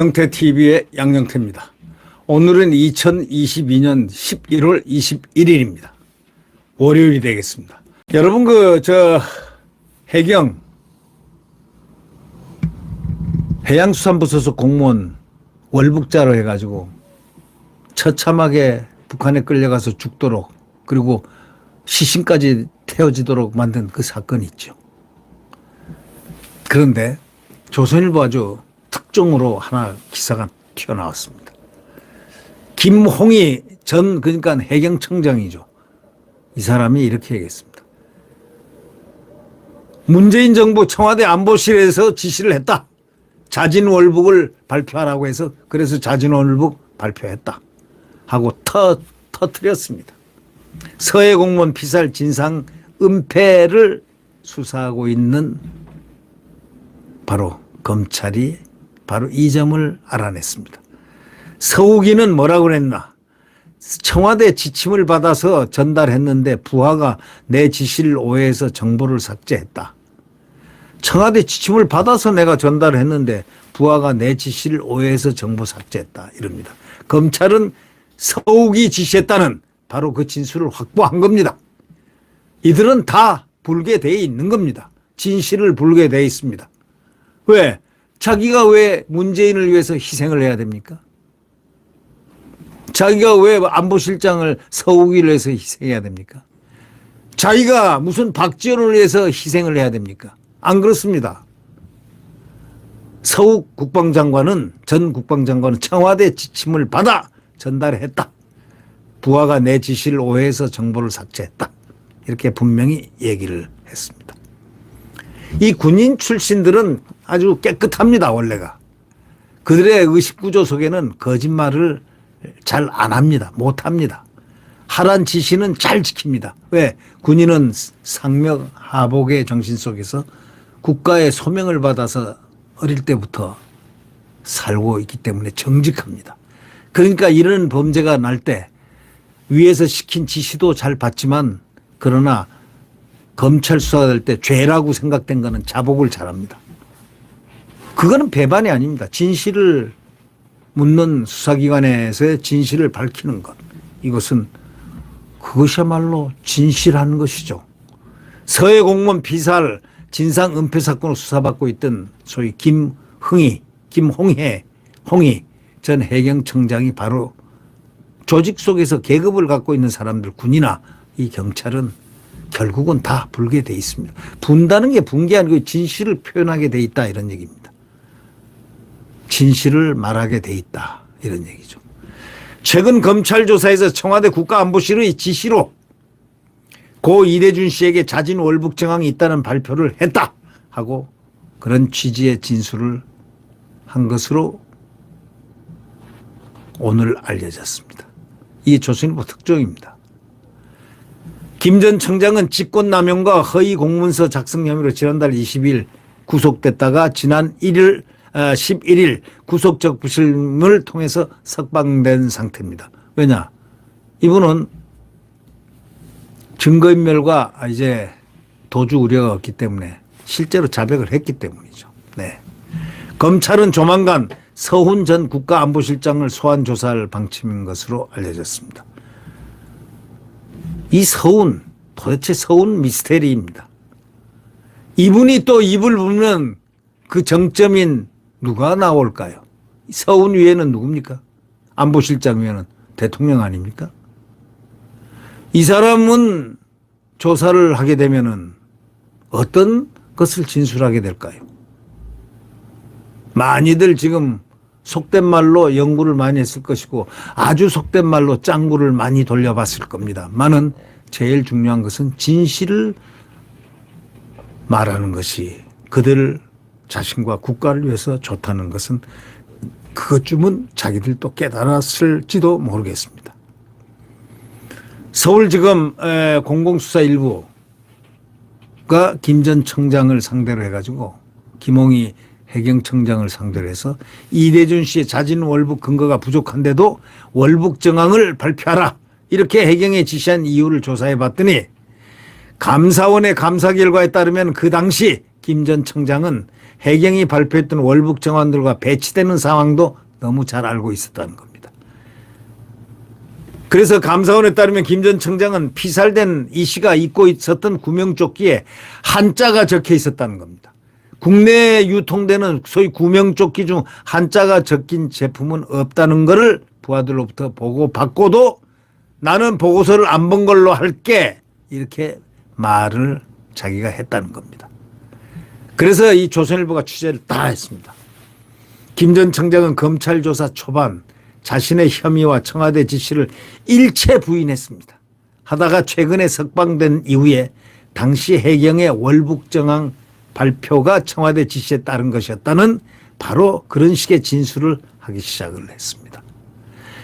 양태 TV의 양영태입니다. 오늘은 2022년 11월 21일입니다. 월요일이 되겠습니다. 여러분 그 저 해경 해양수산부 소속 공무원 월북자로 해가지고 처참하게 북한에 끌려가서 죽도록 그리고 시신까지 태워지도록 만든 그 사건이 있죠. 그런데 조선일보 아주 특종으로 하나 기사가 튀어나왔습니다. 김홍희 전 그러니까 해경청장이죠. 이 사람이 이렇게 얘기했습니다. 문재인 정부 청와대 안보실에서 지시를 했다. 자진월북을 발표하라고 해서 그래서 자진월북 발표했다. 하고 터, 터뜨렸습니다. 서해 공무원 피살 진상 은폐를 수사하고 있는 바로 검찰이 바로 이 점을 알아냈습니다. 서욱이는 뭐라고 그랬나? 청와대 지침을 받아서 전달했는데 부하가 내 지시를 오해해서 정보를 삭제했다. 청와대 지침을 받아서 내가 전달했는데 부하가 내 지시를 오해해서 정보 삭제했다. 이럽니다. 검찰은 서욱이 지시했다는 바로 그 진술을 확보한 겁니다. 이들은 다 불게 돼 있는 겁니다. 진실을 불게 돼 있습니다. 왜? 자기가 왜 문재인을 위해서 희생을 해야 됩니까? 자기가 왜 안보실장을 서욱이를 위해서 희생해야 됩니까? 자기가 무슨 박지원을 위해서 희생을 해야 됩니까? 안 그렇습니다. 서욱 국방장관은 전 국방장관은 청와대 지침을 받아 전달했다. 부하가 내 지시를 오해해서 정보를 삭제했다. 이렇게 분명히 얘기를 했습니다. 이 군인 출신들은 아주 깨끗합니다, 원래가. 그들의 의식구조 속에는 거짓말을 잘 안 합니다. 못 합니다. 하란 지시는 잘 지킵니다. 왜? 군인은 상명 하복의 정신 속에서 국가의 소명을 받아서 어릴 때부터 살고 있기 때문에 정직합니다. 그러니까 이런 범죄가 날 때 위에서 시킨 지시도 잘 받지만 그러나 검찰 수사가 될때 죄라고 생각된 거는 자복을 잘합니다. 그거는 배반이 아닙니다. 진실을 묻는 수사기관에서의 진실을 밝히는 것. 이것은 그것이야말로 진실한 것이죠. 서해 공무원 비살 진상 은폐 사건으로 수사받고 있던 소위 김흥희, 김홍혜, 홍희 전 해경청장이 바로 조직 속에서 계급을 갖고 있는 사람들 군이나 이 경찰은 결국은 다 불게 돼 있습니다. 분다는 게 분게 아니고 진실을 표현하게 돼 있다 이런 얘기입니다. 진실을 말하게 돼 있다 이런 얘기죠. 최근 검찰 조사에서 청와대 국가안보실의 지시로 고 이대준 씨에게 자진 월북 정황이 있다는 발표를 했다 하고 그런 취지의 진술을 한 것으로 오늘 알려졌습니다. 이 조선일보 특종입니다. 김 전 청장은 직권남용과 허위 공문서 작성 혐의로 지난달 20일 구속됐다가 지난 1일 11일 구속적 부실을 통해서 석방된 상태입니다. 왜냐? 이분은 증거인멸과 이제 도주 우려가 없기 때문에 실제로 자백을 했기 때문이죠. 네. 검찰은 조만간 서훈 전 국가안보실장을 소환 조사할 방침인 것으로 알려졌습니다. 이 서훈 도대체 서훈 미스테리입니다. 이분이 또 입을 불면 그 정점인 누가 나올까요? 서훈 위에는 누굽니까? 안보실장 위에는 대통령 아닙니까? 이 사람은 조사를 하게 되면은 어떤 것을 진술하게 될까요? 많이들 지금 속된 말로 연구를 많이 했을 것이고 아주 속된 말로 짱구를 많이 돌려봤을 겁니다. 많은 제일 중요한 것은 진실을 말하는 것이 그들 자신과 국가를 위해서 좋다는 것은 그것쯤은 자기들도 깨달았을지도 모르겠습니다. 서울지검 공공수사 일부가 김 전 청장을 상대로 해가지고 김홍희 해경청장을 상대로 해서 이대준 씨의 자진 월북 근거가 부족한데도 월북 정황을 발표하라 이렇게 해경에 지시한 이유를 조사해 봤더니 감사원의 감사 결과에 따르면 그 당시 김 전 청장은 해경이 발표했던 월북 정원들과 배치되는 상황도 너무 잘 알고 있었다는 겁니다. 그래서 감사원에 따르면 김 전 청장은 피살된 이 씨가 입고 있었던 구명조끼에 한자가 적혀 있었다는 겁니다. 국내에 유통되는 소위 구명조끼 중 한자가 적힌 제품은 없다는 것을 부하들로부터 보고 받고도 나는 보고서를 안 본 걸로 할게 이렇게 말을 자기가 했다는 겁니다. 그래서 이 조선일보가 취재를 다 했습니다. 김 전 청장은 검찰 조사 초반 자신의 혐의와 청와대 지시를 일체 부인했습니다. 하다가 최근에 석방된 이후에 당시 해경의 월북 정황 발표가 청와대 지시에 따른 것이었다는 바로 그런 식의 진술을 하기 시작을 했습니다.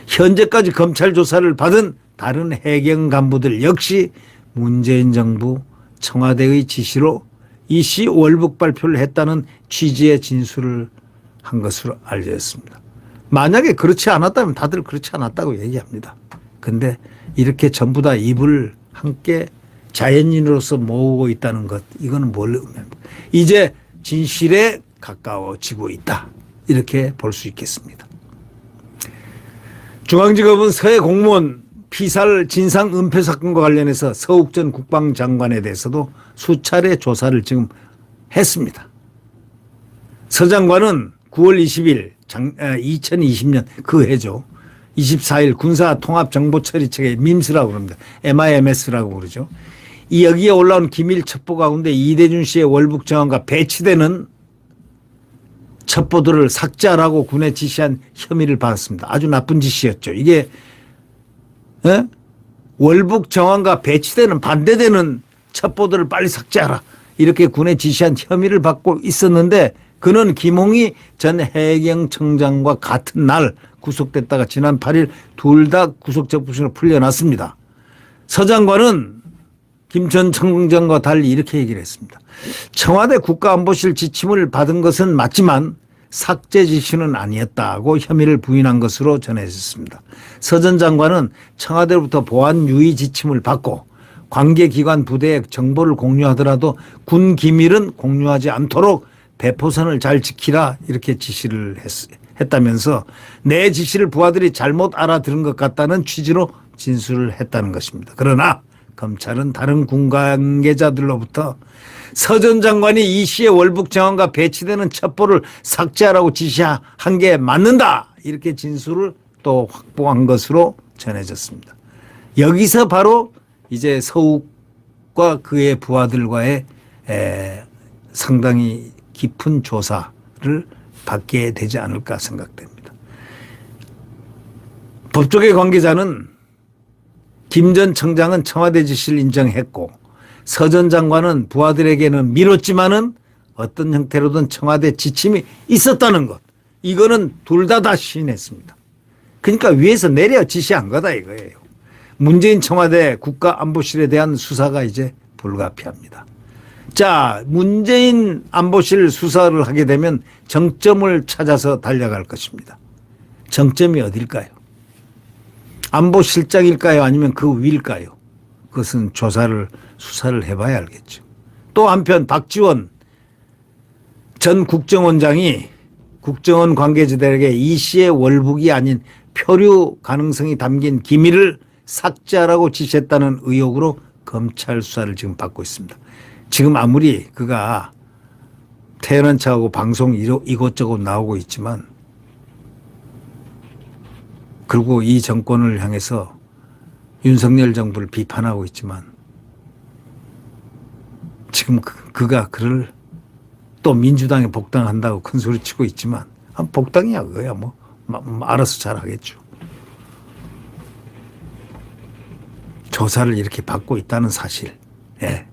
현재까지 검찰 조사를 받은 다른 해경 간부들 역시 문재인 정부 청와대의 지시로 이씨 월북 발표를 했다는 취지의 진술을 한 것으로 알려졌습니다. 만약에 그렇지 않았다면 다들 그렇지 않았다고 얘기합니다. 근데 이렇게 전부 다 입을 함께 자연인으로서 모으고 있다는 것, 이거는 뭘 의미합니까? 이제 진실에 가까워지고 있다. 이렇게 볼 수 있겠습니다. 중앙지검은 서해 공무원 피살 진상 은폐 사건과 관련해서 서욱 전 국방장관에 대해서도 수차례 조사를 지금 했습니다. 서 장관은 9월 20일 장, 2020년 그 해죠. 24일 군사통합정보처리체계 민스라고 그럽니다. MIMS라고 그러죠. 이 여기에 올라온 기밀 첩보 가운데 이대준 씨의 월북 정황과 배치되는 첩보들을 삭제하라고 군에 지시한 혐의를 받았습니다. 아주 나쁜 짓이었죠. 이게 예? 월북 정황과 배치되는 반대되는 첩보들을 빨리 삭제하라. 이렇게 군에 지시한 혐의를 받고 있었는데 그는 김홍희 전 해경청장과 같은 날 구속됐다가 지난 8일 둘 다 구속적부심으로 풀려났습니다. 서 장관은 김 전 청장과 달리 이렇게 얘기를 했습니다. 청와대 국가안보실 지침을 받은 것은 맞지만 삭제 지시는 아니었다고 혐의를 부인한 것으로 전해졌습니다. 서 전 장관은 청와대로부터 보안 유의 지침을 받고 관계기관 부대에 정보를 공유하더라도 군 기밀은 공유하지 않도록 배포선을 잘 지키라 이렇게 지시를 했, 했다면서 내 지시를 부하들이 잘못 알아들은 것 같다는 취지로 진술을 했다는 것입니다. 그러나 검찰은 다른 군 관계자들로부터 서전 장관이 이 씨의 월북 정황과 배치되는 첩보를 삭제하라고 지시한 게 맞는다 이렇게 진술을 또 확보한 것으로 전해졌습니다. 여기서 바로 이제 서욱과 그의 부하들과의 에, 상당히 깊은 조사를 받게 되지 않을까 생각됩니다. 법조계 관계자는 김 전 청장은 청와대 지시를 인정했고 서 전 장관은 부하들에게는 미뤘지만은 어떤 형태로든 청와대 지침이 있었다는 것. 이거는 둘 다 다 시인했습니다. 그러니까 위에서 내려 지시한 거다 이거예요. 문재인 청와대 국가안보실에 대한 수사가 이제 불가피합니다. 자, 문재인 안보실 수사를 하게 되면 정점을 찾아서 달려갈 것입니다. 정점이 어딜까요? 안보실장일까요? 아니면 그 위일까요? 그것은 조사를, 수사를 해봐야 알겠죠. 또 한편 박지원 전 국정원장이 국정원 관계자들에게 이 씨의 월북이 아닌 표류 가능성이 담긴 기밀을 삭제하라고 지시했다는 의혹으로 검찰 수사를 지금 받고 있습니다. 지금 아무리 그가 태어난 척하고 방송 이곳저곳 나오고 있지만 그리고 이 정권을 향해서 윤석열 정부를 비판하고 있지만 지금 그, 그가 그를 또 민주당에 복당한다고 큰 소리 치고 있지만 복당이야 그거야 뭐 알아서 잘 하겠죠. 조사를 이렇게 받고 있다는 사실. 예.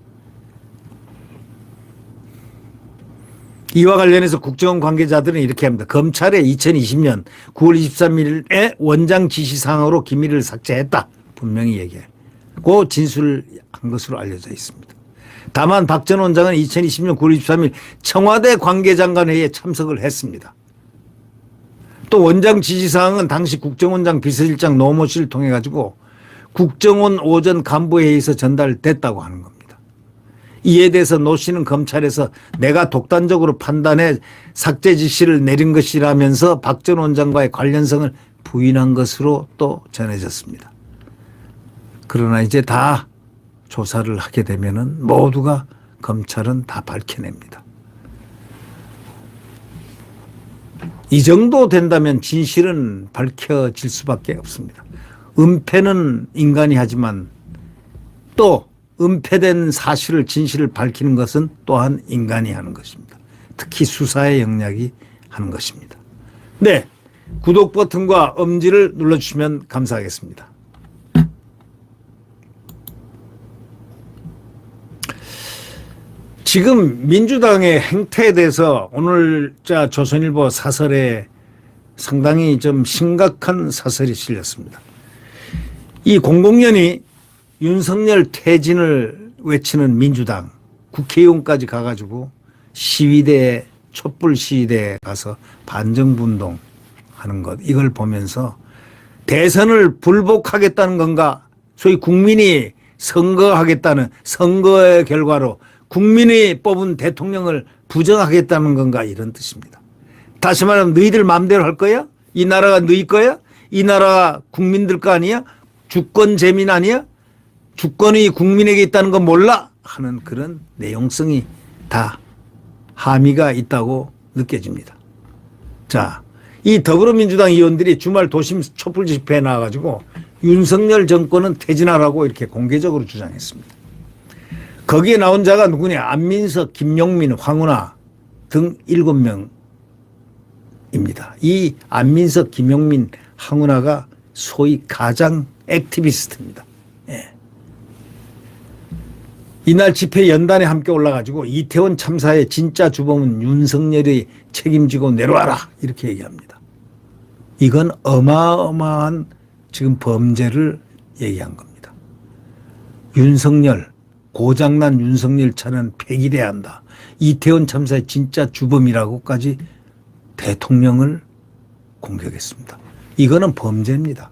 이와 관련해서 국정원 관계자들은 이렇게 합니다. 검찰의 2020년 9월 23일에 원장 지시사항으로 기밀을 삭제했다. 분명히 얘기하고 진술한 것으로 알려져 있습니다. 다만 박 전 원장은 2020년 9월 23일 청와대 관계장관 회의에 참석을 했습니다. 또 원장 지시사항은 당시 국정원장 비서실장 노모 씨를 통해 가지고 국정원 오전 간부회의에서 전달됐다고 하는 겁니다. 이에 대해서 노 씨는 검찰에서 내가 독단적으로 판단해 삭제 지시를 내린 것이라면서 박 전 원장과의 관련성을 부인한 것으로 또 전해졌습니다. 그러나 이제 다 조사를 하게 되면은 모두가 검찰은 다 밝혀냅니다. 이 정도 된다면 진실은 밝혀질 수밖에 없습니다. 은폐는 인간이 하지만 또 은폐된 사실을 진실을 밝히는 것은 또한 인간이 하는 것입니다. 특히 수사의 영역이 하는 것입니다. 네. 구독 버튼과 엄지를 눌러주시면 감사하겠습니다. 지금 민주당의 행태에 대해서 오늘 자 조선일보 사설에 상당히 좀 심각한 사설이 실렸습니다. 이 공공연히 윤석열 퇴진을 외치는 민주당 국회의원까지 가가지고 시위대 촛불 시위대에 가서 반정분동 하는 것 이걸 보면서 대선을 불복하겠다는 건가 소위 국민이 선거하겠다는 선거의 결과로 국민이 뽑은 대통령을 부정하겠다는 건가 이런 뜻입니다. 다시 말하면 너희들 마음대로 할 거야? 이 나라가 너희 거야? 이 나라 국민들 거 아니야? 주권 재민 아니야? 주권이 국민에게 있다는 거 몰라? 하는 그런 내용성이 다 함의가 있다고 느껴집니다. 자, 이 더불어민주당 의원들이 주말 도심 촛불 집회에 나와가지고 윤석열 정권은 퇴진하라고 이렇게 공개적으로 주장했습니다. 거기에 나온 자가 누구냐? 안민석, 김용민, 황운하 등 일곱 명입니다. 이 안민석, 김용민, 황운하가 소위 가장 액티비스트입니다. 예. 이날 집회 연단에 함께 올라가지고 이태원 참사의 진짜 주범은 윤석열이 책임지고 내려와라 이렇게 얘기합니다. 이건 어마어마한 지금 범죄를 얘기한 겁니다. 윤석열 고장난 윤석열 차는 폐기돼야 한다. 이태원 참사의 진짜 주범이라고까지 대통령을 공격했습니다. 이거는 범죄입니다.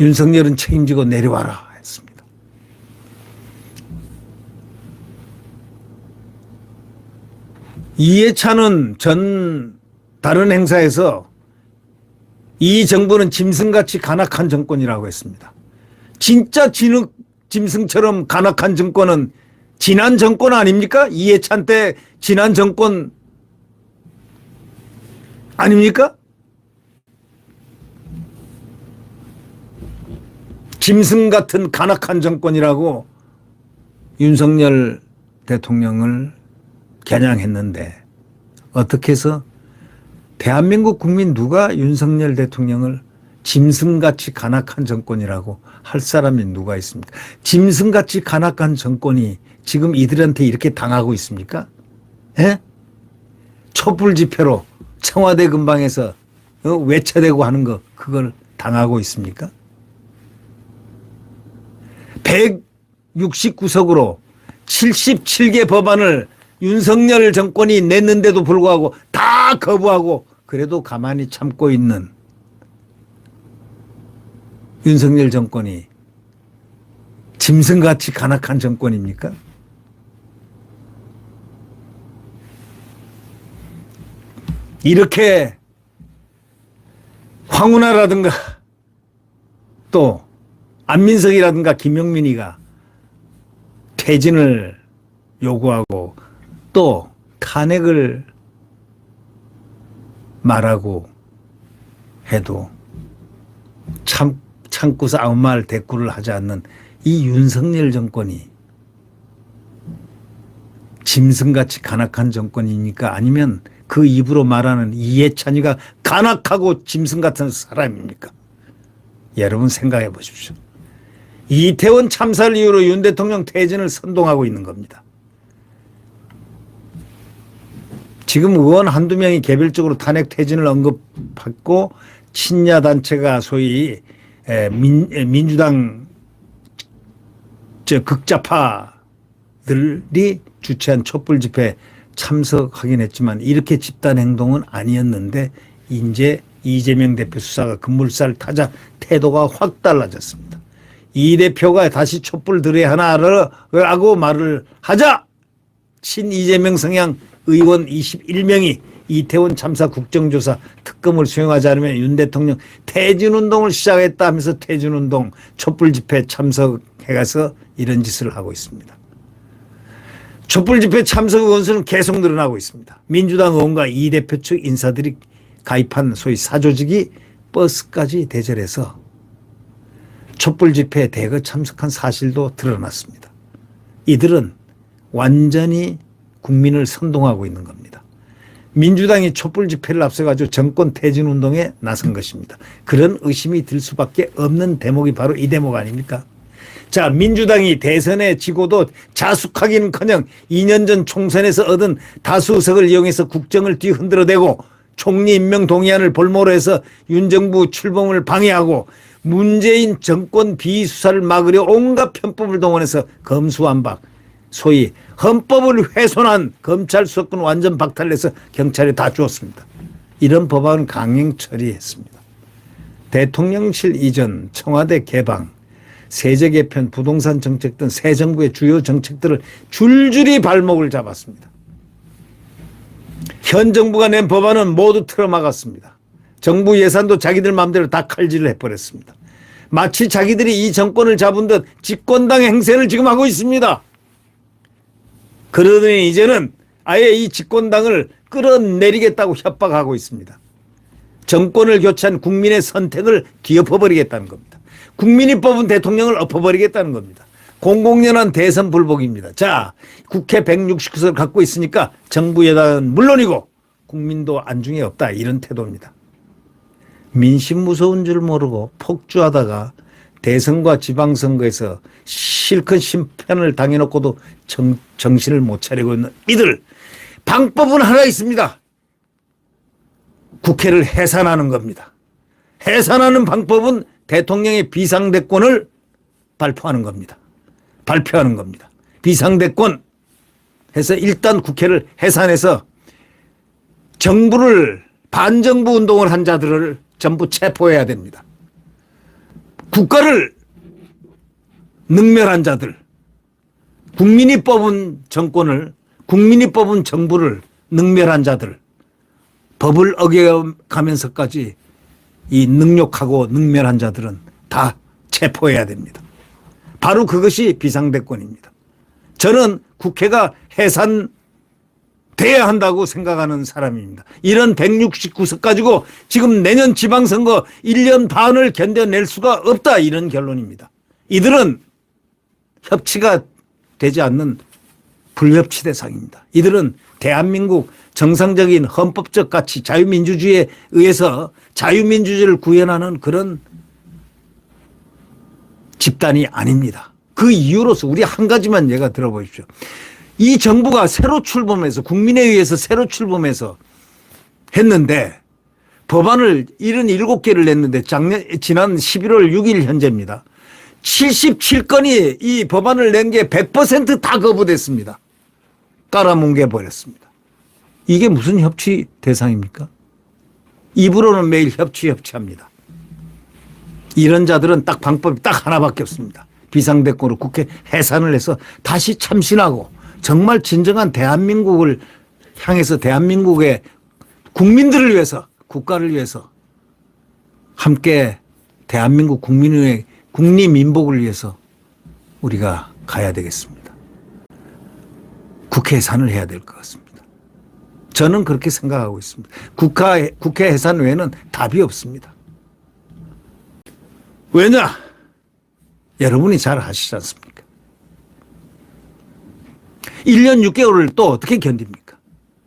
윤석열은 책임지고 내려와라 했습니다. 이해찬은 전 다른 행사에서 이 정부는 짐승같이 간악한 정권이라고 했습니다. 진짜 진흙 짐승처럼 간악한 정권은 지난 정권 아닙니까? 이해찬 때 지난 정권 아닙니까? 짐승 같은 간악한 정권이라고 윤석열 대통령을 겨냥했는데 어떻게 해서 대한민국 국민 누가 윤석열 대통령을 짐승같이 간악한 정권이라고 할 사람이 누가 있습니까? 짐승같이 간악한 정권이 지금 이들한테 이렇게 당하고 있습니까? 예? 촛불 집회로 청와대 근방에서 어, 외쳐대고 하는 거 그걸 당하고 있습니까? 169석으로 77개 법안을 윤석열 정권이 냈는데도 불구하고 다 거부하고 그래도 가만히 참고 있는 윤석열 정권이 짐승같이 간악한 정권입니까? 이렇게 황운하라든가 또 안민석이라든가 김영민이가 퇴진을 요구하고 또 탄핵을 말하고 해도 참 참고서 아무 말 대꾸를 하지 않는 이 윤석열 정권이 짐승같이 간악한 정권입니까? 아니면 그 입으로 말하는 이해찬이가 간악하고 짐승 같은 사람입니까? 여러분 생각해 보십시오. 이태원 참사를 이유로 윤 대통령 퇴진을 선동하고 있는 겁니다. 지금 의원 한두 명이 개별적으로 탄핵 퇴진을 언급했고 친야 단체가 소위 민, 민주당 저 극자파들이 주최한 촛불 집회 참석하긴 했지만 이렇게 집단 행동은 아니었는데 이제 이재명 대표 수사가 급물살 타자 태도가 확 달라졌습니다. 이 대표가 다시 촛불 들여야 하나라고 말을 하자 친 이재명 성향 의원 21명이 이태원 참사 국정조사 특검을 수행하지 않으면 윤 대통령 퇴진운동을 시작했다 하면서 퇴진운동 촛불 집회 참석해가서 이런 짓을 하고 있습니다. 촛불 집회 참석 의원 수는 계속 늘어나고 있습니다. 민주당 의원과 이 대표 측 인사들이 가입한 소위 사조직이 버스까지 대절해서 촛불 집회에 대거 참석한 사실도 드러났습니다. 이들은 완전히 국민을 선동하고 있는 겁니다. 민주당이 촛불 집회를 앞서가지고 정권 퇴진 운동에 나선 것입니다. 그런 의심이 들 수밖에 없는 대목이 바로 이 대목 아닙니까? 자, 민주당이 대선에 지고도 자숙하기는커녕 2년 전 총선에서 얻은 다수 의석을 이용해서 국정을 뒤흔들어대고 총리 임명 동의안을 볼모로 해서 윤 정부 출범을 방해하고 문재인 정권 비수사를 막으려 온갖 편법을 동원해서 검수완박 소위 헌법을 훼손한 검찰 수사권 완전 박탈해서 경찰에 다 주었습니다. 이런 법안은 강행 처리했습니다. 대통령실 이전, 청와대 개방, 세제 개편, 부동산 정책 등 새 정부의 주요 정책들을 줄줄이 발목을 잡았습니다. 현 정부가 낸 법안은 모두 틀어막았습니다. 정부 예산도 자기들 마음대로 다 칼질을 해버렸습니다. 마치 자기들이 이 정권을 잡은 듯 집권당 행세를 지금 하고 있습니다. 그러더니 이제는 아예 이 집권당을 끌어내리겠다고 협박하고 있습니다. 정권을 교체한 국민의 선택을 뒤엎어버리겠다는 겁니다. 국민이 뽑은 대통령을 엎어버리겠다는 겁니다. 공공연한 대선 불복입니다. 자, 국회 169석을 갖고 있으니까 정부 여당은 물론이고 국민도 안중에 없다 이런 태도입니다. 민심 무서운 줄 모르고 폭주하다가 대선과 지방선거에서 실컷 심판을 당해놓고도 정, 정신을 못 차리고 있는 이들 방법은 하나 있습니다. 국회를 해산하는 겁니다. 해산하는 방법은 대통령의 비상대권을 발표하는 겁니다. 발표하는 겁니다. 비상대권 해서 일단 국회를 해산해서 정부를 반정부 운동을 한 자들을 전부 체포해야 됩니다. 국가를 능멸한 자들, 국민이 뽑은 정권을, 국민이 뽑은 정부를 능멸한 자들, 법을 어겨가면서까지 이 능욕하고 능멸한 자들은 다 체포해야 됩니다. 바로 그것이 비상대권입니다. 저는 국회가 해산 돼야 한다고 생각하는 사람입니다. 이런 169석 가지고 지금 내년 지방선거 1년 반을 견뎌낼 수가 없다 이런 결론입니다. 이들은 협치가 되지 않는 불협치 대상입니다. 이들은 대한민국 정상적인 헌법적 가치 자유민주주의에 의해서 자유민주주의를 구현하는 그런 집단이 아닙니다. 그 이유로서 우리 한 가지만 예가 들어보십시오. 이 정부가 새로 출범해서 국민에 의해서 새로 출범해서 했는데 법안을 77개를 냈는데 작년 지난 11월 6일 현재입니다. 77건이 이 법안을 낸 게 100%다 거부됐습니다. 깔아뭉개 버렸습니다. 이게 무슨 협치 대상입니까? 입으로는 매일 협치 협치합니다. 이런 자들은 딱 방법이 딱 하나밖에 없습니다. 비상대권으로 국회 해산을 해서 다시 참신하고 정말 진정한 대한민국을 향해서 대한민국의 국민들을 위해서 국가를 위해서 함께 대한민국 국민의 국리민복을 위해서 우리가 가야 되겠습니다. 국회 해산을 해야 될 것 같습니다. 저는 그렇게 생각하고 있습니다. 국가, 국회 해산 외에는 답이 없습니다. 왜냐? 여러분이 잘 아시지 않습니까? 1년 6개월을 또 어떻게 견딥니까?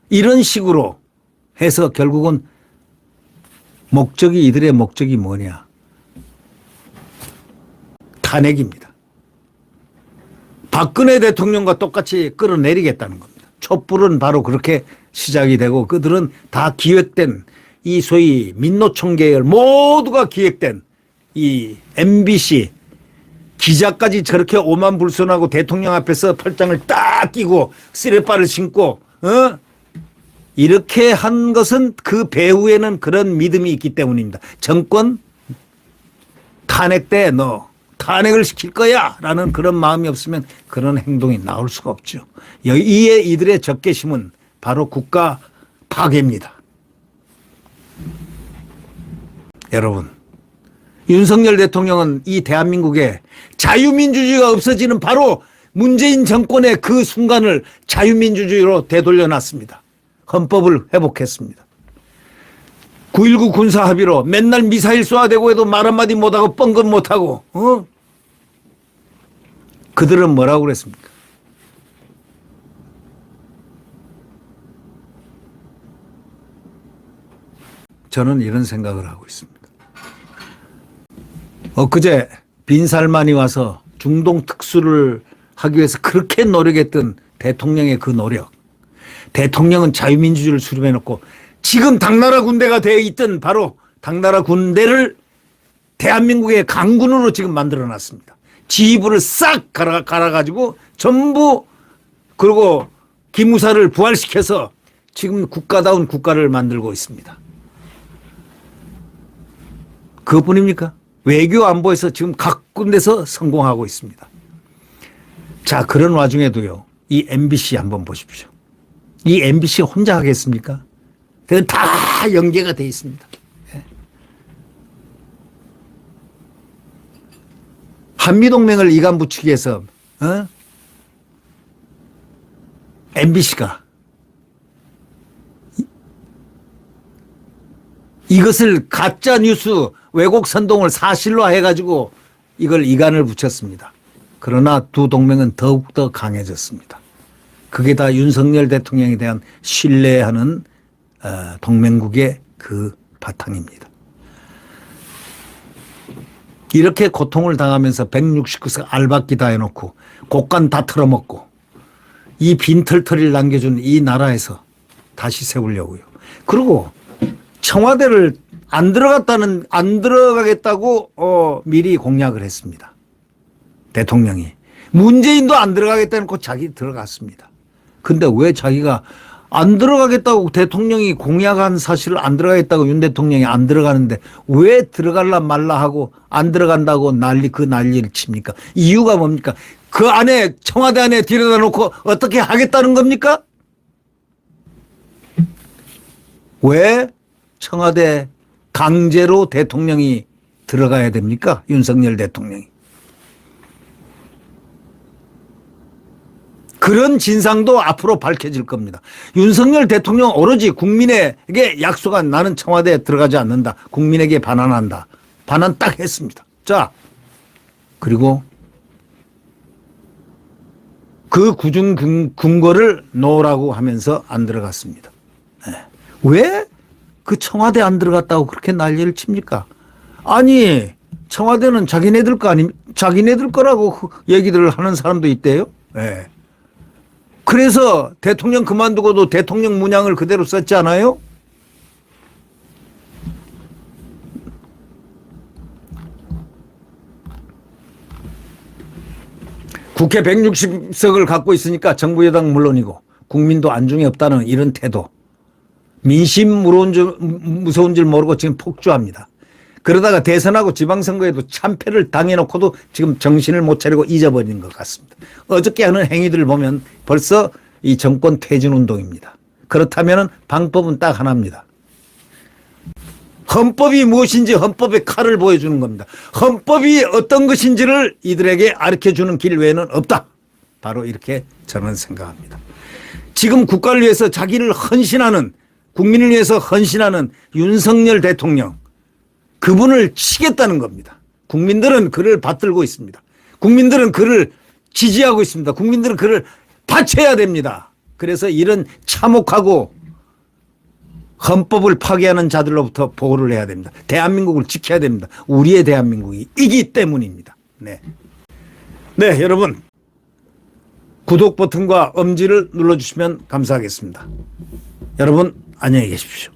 이런 식으로 해서 결국은 목적이 이들의 목적이 뭐냐? 탄핵입니다. 박근혜 대통령과 똑같이 끌어내리겠다는 겁니다. 촛불은 바로 그렇게 시작이 되고 그들은 다 기획된 이 소위 민노총 계열 모두가 기획된 이 MBC 기자까지 저렇게 오만불손하고 대통령 앞에서 팔짱을 딱 끼고 쓰레빠를 신고 어? 이렇게 한 것은 그 배후에는 그런 믿음이 있기 때문입니다. 정권 탄핵 때 너 탄핵을 시킬 거야 라는 그런 마음이 없으면 그런 행동이 나올 수가 없죠. 여- 이에 이들의 적개심은 바로 국가 파괴입니다. 여러분, 윤석열 대통령은 이 대한민국에 자유민주주의가 없어지는 바로 문재인 정권의 그 순간을 자유민주주의로 되돌려 놨습니다. 헌법을 회복했습니다. 9.19 군사 합의로 맨날 미사일 쏘아대고 해도 말 한마디 못하고 뻥긋 못하고, 어? 그들은 뭐라고 그랬습니까? 저는 이런 생각을 하고 있습니다. 엊그제 빈살만이 와서 중동 특수를 하기 위해서 그렇게 노력했던 대통령의 그 노력. 대통령은 자유민주주의를 수립해 놓고 지금 당나라 군대가 되어 있던 바로 당나라 군대를 대한민국의 강군으로 지금 만들어 놨습니다. 지휘부를 싹 갈아, 갈아가지고 전부 그리고 기무사를 부활시켜서 지금 국가다운 국가를 만들고 있습니다. 그것뿐입니까? 외교 안보에서 지금 각 군데서 성공하고 있습니다. 자, 그런 와중에도요, 이 MBC 한번 보십시오. 이 MBC 혼자 하겠습니까? 그건 다 연계가 돼 있습니다. 예. 한미동맹을 이간 붙이기 위해서, 어? MBC가 이것을 가짜 뉴스 왜곡 선동을 사실로 해가지고 이걸 이간을 붙였습니다. 그러나 두 동맹은 더욱더 강해졌습니다. 그게 다 윤석열 대통령에 대한 신뢰하는 어, 동맹국의 그 바탕입니다. 이렇게 고통을 당하면서 169석 알박기 다 해놓고 곡간 다 털어먹고 이 빈털터리를 남겨준 이 나라에서 다시 세우려고요. 그리고 청와대를 안 들어갔다는 안 들어가겠다고 어, 미리 공약을 했습니다. 대통령이 문재인도 안 들어가겠다는 거 자기 들어갔습니다. 근데 왜 자기가 안 들어가겠다고 대통령이 공약한 사실을 안 들어가겠다고 윤 대통령이 안 들어가는데 왜 들어갈라 말라 하고 안 들어간다고 난리 그 난리를 칩니까? 이유가 뭡니까? 그 안에 청와대 안에 들여다 놓고 어떻게 하겠다는 겁니까? 왜 청와대 강제로 대통령이 들어가야 됩니까? 윤석열 대통령이. 그런 진상도 앞으로 밝혀질 겁니다. 윤석열 대통령 오로지 국민에게 약속한 나는 청와대에 들어가지 않는다. 국민에게 반환한다. 반환 딱 했습니다. 자, 그리고 그 구중 근- 근거를 놓으라고 하면서 안 들어갔습니다. 왜 그 청와대 안 들어갔다고 그렇게 난리를 칩니까? 아니, 청와대는 자기네들 거 아니, 자기네들 거라고 그 얘기들을 하는 사람도 있대요. 예. 그래서 대통령 그만두고도 대통령 문양을 그대로 썼지 않아요? 국회 160석을 갖고 있으니까 정부 여당 물론이고 국민도 안중에 없다는 이런 태도. 민심 무서운 줄, 무서운 줄 모르고 지금 폭주합니다. 그러다가 대선하고 지방선거에도 참패를 당해놓고도 지금 정신을 못 차리고 잊어버리는 것 같습니다. 어저께 하는 행위들을 보면 벌써 이 정권 퇴진 운동입니다. 그렇다면 방법은 딱 하나입니다. 헌법이 무엇인지 헌법의 칼을 보여주는 겁니다. 헌법이 어떤 것인지를 이들에게 가르쳐 주는 길 외에는 없다. 바로 이렇게 저는 생각합니다. 지금 국가를 위해서 자기를 헌신하는 국민을 위해서 헌신하는 윤석열 대통령 그분을 치겠다는 겁니다. 국민들은 그를 받들고 있습니다. 국민들은 그를 지지하고 있습니다. 국민들은 그를 바쳐야 됩니다. 그래서 이런 참혹하고 헌법을 파괴하는 자들로부터 보호를 해야 됩니다. 대한민국을 지켜야 됩니다. 우리의 대한민국이 이기 때문입니다. 네. 네, 여러분. 구독 버튼과 엄지를 눌러주시면 감사하겠습니다. 여러분, 안녕히 계십시오.